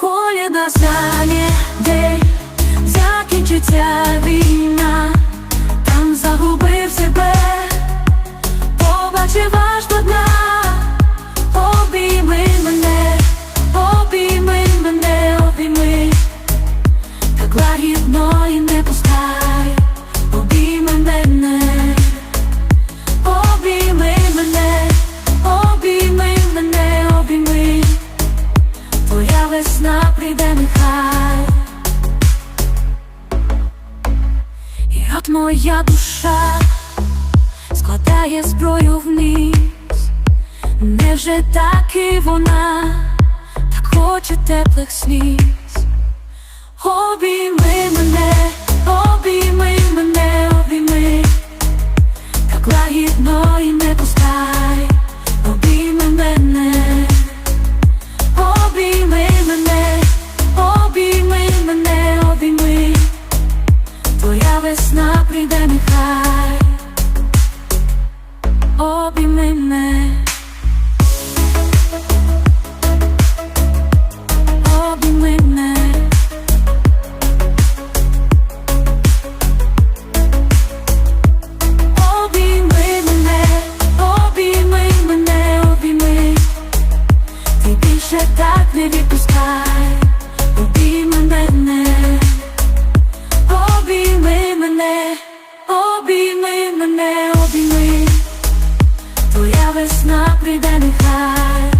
коли настане день, закінчиться весна прийде нехай. І от моя душа складає зброю вниз, невже так і вона, так хоче теплих сліз. Обійми мене, обійми мене, обійми. Так лагідно і не пускай, не відпускай, обійми мене, обійми мене, обійми мене, обійми, твоя весна прийде нехай.